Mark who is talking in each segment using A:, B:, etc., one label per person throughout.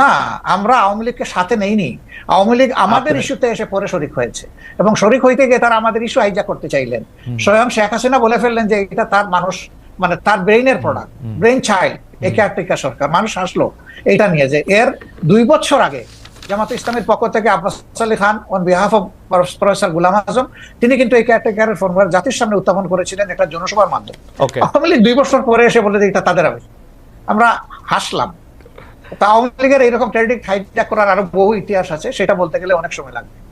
A: না আমরা আওয়ামী লীগকে সাথে নেইনি। আওয়ামী লীগ আমাদের ইস্যুতে এসে পরে শরিক হয়েছে এবং শরিক হইতে গিয়ে তারা আমাদের ইস্যু হাইজা করতে চাইলেন। স্বয়ং শেখ হাসিনা বলে ফেললেন যে এটা তার মানুষ মানে তার ব্রেইনের প্রোডাক্ট ব্রেইন চাইল্ড এই কেয়ারটেকার সরকার। মানুষ আসলো এটা নিয়ে যে এর দুই বছর আগে জামাত ইসলামের পক্ষ থেকে Abbas Ali Khan on behalf of professor Gulam Azam তিনি কিন্তু এই কেয়ারটেকারের ফর্মুলা জাতির সামনে উত্থাপন করেছিলেন একটা জনসভার মাধ্যমে। আওয়ামী লীগ দুই বছর পরে এসে বলে যে এটা তাদের আবেগ। আমরা হাসলাম। তা আওয়ামী লীগের এইরকম টেরিটিক হাইজ্যাক করার আরও বহু ইতিহাস আছে, সেটা বলতে গেলে অনেক সময় লাগবে।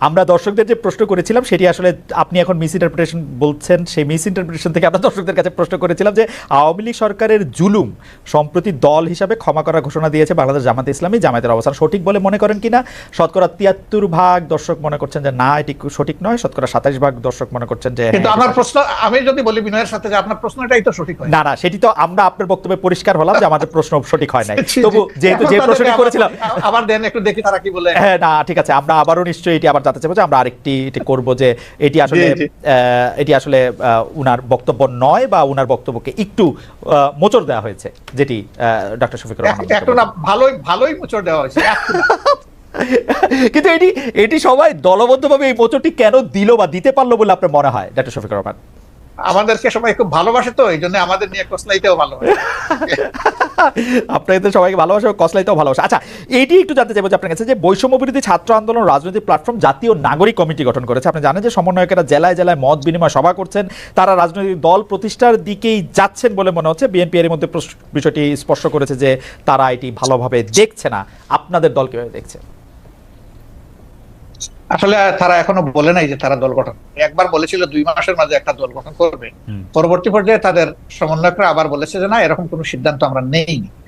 B: আমরা দর্শকদের যে প্রশ্ন করেছিলাম সেটি আসলে আপনি এখন মিস ইন্টারপ্রিটেশন বলছেন সেই মিস ইন্টারপ্রিটেশন থেকে আমরা দর্শকদের কাছে প্রশ্ন করেছিলাম যে আওয়ামী লীগ সরকারের জুলুম সম্প্রতি দল হিসাবে ক্ষমা করার ঘোষণা দিয়েছে বাংলাদেশ জামাত ইসলামী জামাতের অবস্থান সঠিক বলে মনে করেন কিনা? শতকরা তিয়াত্তর ভাগ দর্শক মনে করছেন যে না এটি সঠিক নয়। শতকরা সাতাশ ভাগ দর্শক মনে করছেন যে
A: কিন্তু
B: হ্যাঁ,
A: আমার প্রশ্ন আমি যদি বলি বিনয়ের সাথে যে আপনার প্রশ্নটাই তো সঠিক
B: না না সেটি তো আমরা আপনার বক্তব্যে পরিষ্কার হলাম যে আমাদের প্রশ্ন সঠিক হয় নাই। তবু যেহেতু যে প্রশ্নটি করেছিলাম
A: আবার দেন একটু দেখি তারা কি বলে।
B: হ্যাঁ না ঠিক আছে আমরা আবারও নিশ্চয়ই এটি আবার জানতে চাইব যে আমরা আরেকটি এটি করব যে এটি আসলে এটি আসলে উনার বক্তব্য নয় বা উনার বক্তব্যকে একটু মোচড় দেওয়া হয়েছে যেটি ডক্টর শফিকুর রহমান
A: এক- একটু না ভালোই ভালোই মোচড় দেওয়া হয়েছে
B: কিন্তু এটি এটি সবাই দলবদ্ধভাবে এই মোচড়টি কেন দিল বা দিতে পারল বলে আপনার মনে হয় ডক্টর শফিকুর রহমান?
A: আমাদেরকে সবাই খুব ভালোবাসে তো এই জন্য আমাদের নিয়ে কসলাইতেও ভালো হয়।
B: আপনাদের সবাইকে ভালোবাসা কসলাইতেও ভালোবাসা। আচ্ছা এইটি একটু জানতে চাইব যে আপনার কাছে যে বৈষম্য বিরোধী ছাত্র আন্দোলন রাজনৈতিক প্ল্যাটফর্ম জাতীয় নাগরিক কমিটি গঠন করেছে। আপনি জানেন যে সমন্বয়কেরা জেলায় জেলায় মত বিনিময় সভা করছেন, তারা রাজনৈতিক দল প্রতিষ্ঠার দিকেই যাচ্ছেন বলে মনে হচ্ছে। বিএনপি এর মধ্যে বিষয়টি স্পষ্ট করেছে যে তারা এটি ভালোভাবে দেখছে না। আপনাদের দল কীভাবে দেখছে?
A: আসলে তারা এখনও বলে নাই যে তারা দল গঠন একবার বলেছিল দুই মাসের মাঝে একটা দল গঠন করবে। পরবর্তী পর্যায়ে তাদের সমন্বয়করা আবার বলেছে যে না এরকম কোনো সিদ্ধান্ত আমরা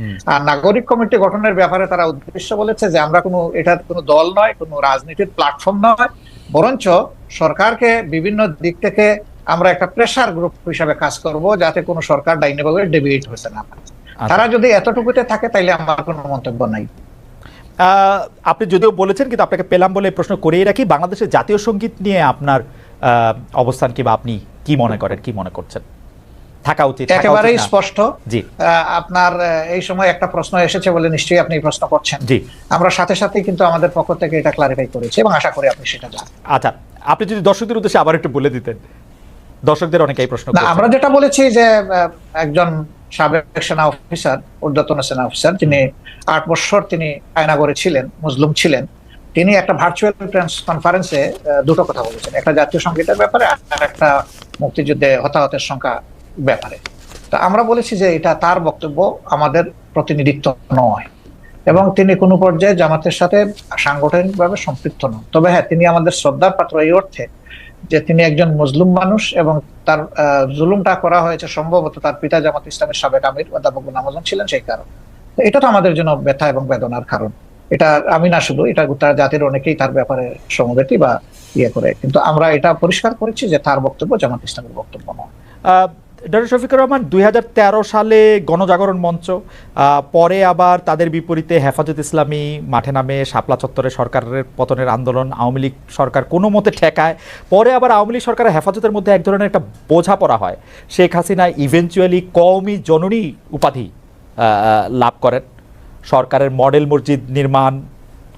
B: হুম।
A: আর নাগরিক কমিটি গঠনের ব্যাপারে তারা উদ্দেশ্য বলেছে যে আমরা কোনো এটা কোনো দল নয় কোনো রাজনীতির প্ল্যাটফর্ম নয়। বরঞ্চ সরকারকে বিভিন্ন দিক থেকে আমরা একটা প্রেসার গ্রুপ হিসাবে কাজ করব যাতে কোনো সরকার ডাইনেভাবে ডেবিট হতে না
B: আচ্ছা।
A: তারা যদি এতটুকুতে থাকে তাইলে আমার কোনো মন্তব্য নাই।
B: আপনি যদিও বলেছেন কিন্তু আপনাকে পেলাম বলে প্রশ্ন করেই রাখি। বাংলাদেশের জাতীয় সংগীত নিয়ে আপনার অবস্থান কি বা আপনি কি মনে করেন কি মনে করছেন? থাকা উচিত
A: একেবারেই স্পষ্ট।
B: জি।
A: আপনার এই সময় একটা প্রশ্ন এসেছে বলে নিশ্চয়ই আপনি প্রশ্ন করছেন।
B: জি।
A: আমরা সাথে সাথে কিন্তু আমাদের পক্ষ থেকে এটা ক্লারিফাই করেছি এবং আশা করি আপনি সেটা জানেন।
B: আচ্ছা আপনি যদি দর্শকদের উদ্দেশ্যে আবার একটু বলে দিতেন। দর্শকদের অনেকেই প্রশ্ন
A: আমরা যেটা বলেছি যে একজন সাবেক সেনা অফিসার, ঊর্ধ্বতন সেনা অফিসার, যিনি আট বছর তিনি আয়নাগরে ছিলেন, মুসলিম ছিলেন, তিনি একটা ভার্চুয়াল প্রেস কনফারেন্সে দুটো কথা বলেছেন। একটা জাতীয় সঙ্গীতের ব্যাপারে আর একটা মুক্তিযুদ্ধে হতাহতের সংখ্যা ব্যাপারে। তো আমরা বলেছি যে এটা তার বক্তব্য, আমাদের প্রতিনিধিত্ব নয়। এবং তিনি কোনো পর্যায়ে জামাতের সাথে সাংগঠনিকভাবে সম্পৃক্ত নন। তবে হ্যাঁ তিনি আমাদের শ্রদ্ধার পাত্র এই অর্থে যে তিনি একজন মুসলিম মানুষ এবং তার জুলুমটা করা হয়েছে সম্ভবত তার পিতা জামাত ইসলামের সাবেক আমির অধ্যাপক নামাজন ছিলেন সেই কারণ। এটা তো আমাদের জন্য ব্যথা এবং বেদনার কারণ। এটা আমি না শুধু, এটা তার জাতির অনেকেই তার ব্যাপারে সমবেতি বা ইয়ে করে। কিন্তু আমরা এটা পরিষ্কার করেছি যে তার বক্তব্য জামাত ইসলামের বক্তব্য নয়।
B: ডক্টর শফিকুর রহমান, দুই হাজার তেরো সালে গণজাগরণ মঞ্চ পরে আবার তাদের বিপরীতে হেফাজত ইসলামী মাঠে নামে শাপলা চত্বরে সরকারের পতনের আন্দোলন, আওয়ামী লীগ সরকার কোনো মতে ঠেকায়। পরে আবার আওয়ামী লীগ সরকারের হেফাজতের মধ্যে এক ধরনের একটা বোঝা পড়া হয়। শেখ হাসিনা ইভেনচুয়ালি কওমি জননী উপাধি লাভ করেন। সরকারের মডেল মসজিদ নির্মাণ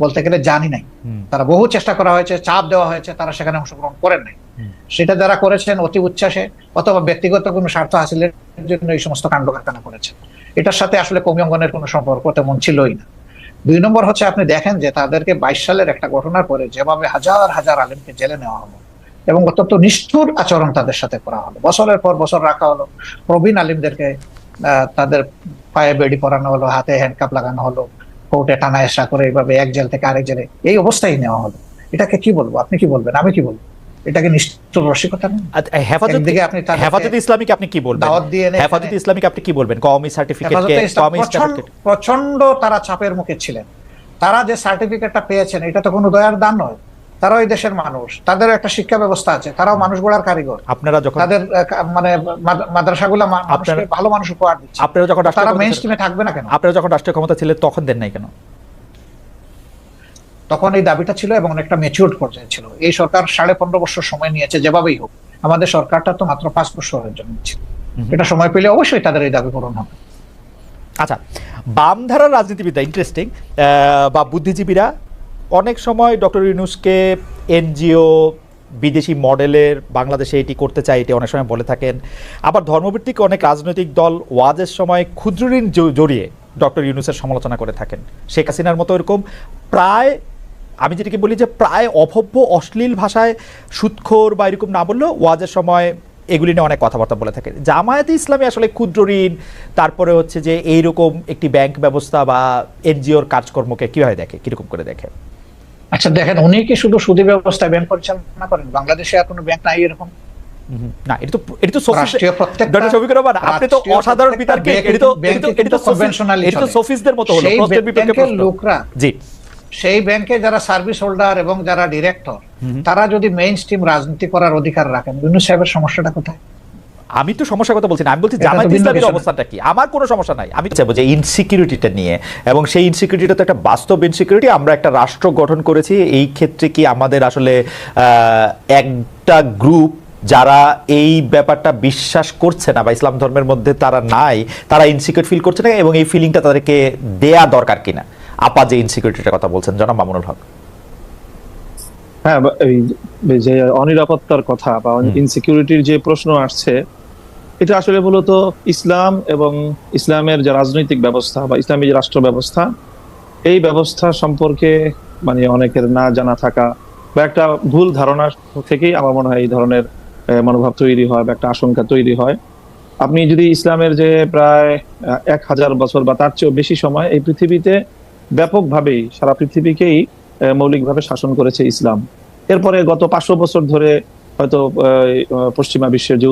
A: বলতে গেলে জানি নাই। তারা বহু চেষ্টা করা হয়েছে চাপ দেওয়া হয়েছে তারা সেখানে অংশগ্রহণ করেন নাই। সেটা যারা করেছেন অতি উচ্ছ্বাসে অথবা ব্যক্তিগত কোনো স্বার্থ হাসিলের জন্য এই সমস্ত কাণ্ড কারখানা করেছেন। এটার সাথে আসলে কমি অঙ্গনের কোনো সম্পর্ক তেমন ছিলই না। দুই নম্বর হচ্ছে আপনি দেখেন যে তাদেরকে বাইশ সালের একটা ঘটনার পরে যেভাবে হাজার হাজার আলেমকে জেলে নেওয়া হলো এবং অত্যন্ত নিষ্ঠুর আচরণ তাদের সাথে করা হলো। বছরের পর বছর রাখা হলো প্রবীণ আলিমদেরকে আহ, তাদের পায়ে বেড়ি পরানো হলো হাতে হ্যান্ডকাপ লাগানো হলো কোর্টে টানা এসা করে এইভাবে এক জেল থেকে আরেক জেলে এই অবস্থায় নেওয়া হলো। এটাকে কি বলব? আপনি কি বলবেন? আমি কি বলব? এটাকে নিষ্ঠুর রসিকতা না
B: আচ্ছা, হেফাজত
A: দিকে আপনি
B: হেফাজত ইসলামীকে আপনি কি বলবেন?
A: দাওয়াত দিয়ে
B: হেফাজত ইসলামীকে আপনি কি বলবেন? কওমি সার্টিফিকেটকে কওমি
A: প্রচন্ড-
B: সার্টিফিকেট
A: প্রচণ্ড তারা চাপের মুখে ছিলেন। তারা যে সার্টিফিকেটটা পেয়েছেন এটা তো কোনো দয়ার দান নয়। তারাও এই দেশের মানুষ তাদের একটা শিক্ষা ব্যবস্থা আছে তারাও মানুষ গড়ার কারিগর।
B: আপনারা যখন
A: তাদের মানে মাদ- মাদ্রাসাগুলা মানুষকে ভালো মানুষ উপহার দিচ্ছে।
B: আপনারা যখন
A: তারা মেইন স্ট্রিমে থাকবে না কেন?
B: আপনারা যখন রাষ্ট্রীয় ক্ষমতা ছিলেন তখন দেন নাই কেন?
A: তখন এই দাবিটা ছিল এবং অনেকটা ম্যাচিউরড পর্যায়ে ছিল। এই সরকার সাড়ে পনেরো বছর সময় নিয়েছে যেভাবেই হোক। আমাদের সরকারটা তো মাত্র পাঁচ বছরের জন্য ছিল এটা সময় পেলে অবশ্যই তাদের এই দাবি পূরণ হবে।
B: আচ্ছা বামধারার রাজনীতিবিদরা ইন্টারেস্টিং বা বুদ্ধিজীবীরা অনেক সময় ডক্টর ইউনুসকে এনজিও, বিদেশি মডেলের, বাংলাদেশে এটি করতে চাই এটি অনেক সময় বলে থাকেন। আবার ধর্মভিত্তিক অনেক রাজনৈতিক দল ওয়াজের সময় ক্ষুদ্র ঋণ জড়িয়ে ডক্টর ইউনুসের সমালোচনা করে থাকেন। শেখ হাসিনার মতো এরকম প্রায়, আমি যেটাকে বলি যে প্রায় অভব্য, অশ্লীল ভাষায় সুৎখোর বা এরকম না বললেও ওয়াজের সময় এগুলি নিয়ে অনেক কথাবার্তা বলে থাকে জামায়াতে ইসলামী আসলে ক্ষুদ্র ঋণ, তারপরে হচ্ছে যে এইরকম একটি ব্যাংক ব্যবস্থা বা এনজিওর কাজকর্মকে কীভাবে দেখে? কীরকম করে দেখে?
A: আচ্ছা দেখেন উনি কি শুধু সুদী ব্যবস্থা ব্যাংক পরিচালনা করেন? বাংলাদেশে আর কোনো ব্যাংক নাই এরকম?
B: না এটা তো এটা তো
A: রাষ্ট্রীয় প্রত্যেকটা
B: ডক্টর শফিকুর রহমান আপনি তো অসাধারণ বিতর্কে এটা তো এটা তো- এটা
A: কিন্তু
B: তো সফিস-
A: conventionally
B: এটা তো সফিসদের মতো হলো
A: সেই
B: বিপক্ষে
A: লোকরা
B: জি।
A: সেই ব্যাংকে যারা সার্ভিস হোল্ডার এবং যারা ডিরেক্টর। তারা যদি মেইন স্ট্রিম রাজনীতি করার অধিকার রাখেন ইউনুস সাহেবের সমস্যাটা কোথায়?
B: আমি তো সমস্যার কথা বলছি না আমি বলছি জামায়াত ইসলামের। অবস্থানটা কি আমার কোনো সমস্যা নাই আমি চাইব যে ইনসিকিউরিটিটা নিয়ে এবং সেই ইনসিকিউরিটিটা তো একটা বাস্তব ইনসিকিউরিটি আমরা একটা রাষ্ট্র গঠন করেছি এই ক্ষেত্রে কি আমাদের আসলে একটা গ্রুপ যারা এই ব্যাপারটা বিশ্বাস করছে না বা ইসলাম ধর্মের মধ্যে তারা নাই তারা ইনসিকিউর ফিল করছে না এবং এই ফিলিংটা তাদেরকে দেয়া দরকার কিনা আপা যে ইনসিকিউরিটিটার কথা বলছেন জনাব মামুনুল হক
C: হ্যাঁ এই যে অনিরাপত্তার কথা বা। ইনসিকিউরিটির যে প্রশ্ন আসছে এটা আসলে মূলত ইসলাম এবং ইসলামের যে রাজনৈতিক ব্যবস্থা বা ইসলামী যে রাষ্ট্র ব্যবস্থা, এই ব্যবস্থা সম্পর্কে মানে অনেকের না জানা থাকা বা একটা ভুল ধারণা থেকেই আমার মনে হয় এই ধরনের মনোভাব তৈরি হয় বা একটা আশঙ্কা তৈরি হয়। আপনি যদি ইসলামের যে প্রায় এক হাজার বছর বা তার চেয়েও বেশি সময় এই পৃথিবীতে ব্যাপকভাবেই, সারা পৃথিবীকেই মৌলিকভাবে শাসন করেছে ইসলাম। এরপরে গত পাঁচশো বছর ধরে হয়তো পশ্চিমা বিশ্বের যে